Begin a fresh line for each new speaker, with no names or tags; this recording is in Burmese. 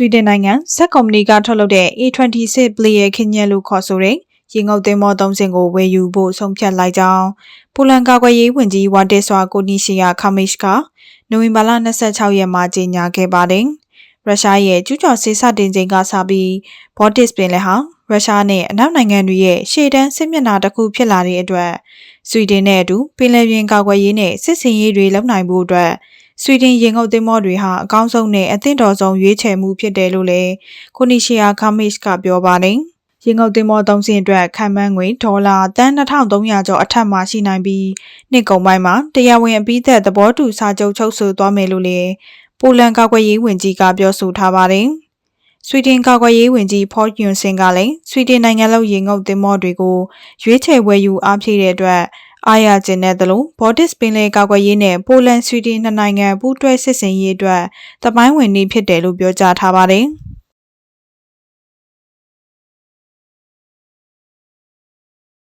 ဆွီဒင်နိုင်ငံဇက်ကုမ္ပဏီကထုတ်လုပ်တဲ့ A26 ပလီရဲ့ခင်းညက်လို့ခေါ်ဆိုတဲ့ရေငုပ်သင်္ဘောသုံးစင်ကိုဝယ်ယူဖို့ဆုံးဖြတ်လိုက်ကြောင်းပိုလန်ကာကွယ်ရေးဝန်ကြီးဝါတက်ဆွာကိုနီရှီယာခမစ်ကနိုဝင်ဘာလ26ရက်မှာကြေညာခဲ့ပါတယ်။ရုရှားရဲ့ကျူးကျော်စစ်စတင်ချိန်ကစပြီးဘော့တစ်ပင်လည်းဟာရုရှားနဲ့အနောက်နိုင်ငံတွေရဲ့ရှေ့တန်းစစ်မျက်နှာတစ်ခုဖြစ်လာတဲ့အတွက်ဆွီဒင်နဲ့အတူပင်လယ်ပြင်ကာကွယ်ရေးနဲ့စစ်စင်ရေးတွေလုပ်နိုင်ဖို့အတွက် ဆွီဒင်ရေငုပ်သင်္ဘောတွေဟာအကောင်းဆုံးနဲ့အသင့်တော်ဆုံးရွေးချယ်မှုဖြစ်တယ်လို့လည်းကိုနီရှီယာခမစ်ကပြောပါတယ်။ရေငုပ်သင်္ဘောသုံးစင်းအတွက်ခံမှန်းငွေဒေါ်လာတန်း2300ကျော်အထက်မှရှိနိုင်ပြီးနှစ်ကုန်ပိုင်းမှာတရားဝင်အပိသက်သဘောတူစာချုပ်ချုပ်ဆိုသွားမယ်လို့လည်းပိုလန်ကာကွယ်ရေးဝန်ကြီးကပြောဆိုထားပါတယ်။ဆွီဒင်ကာကွယ်ရေးဝန်ကြီးဖော့ယွန်စင်ကလည်းဆွီဒင်နိုင်ငံလုံးရေငုပ်သင်္ဘောတွေကိုရွေးချယ်ဝယ်ယူအားဖြည့်တဲ့အတွက် အားရကျင်တဲ့သလိုဘော်ဒစ်ပင်လေကာကွယ်ရေးနဲ့ပိုလန်ဆွီဒင်နှစ်နိုင်ငံပူးတွဲစစ်ဆင်ရေးအတွက်တပိုင်းဝင်နေဖြစ်တယ်လို့ပြောကြားထားပါတယ်။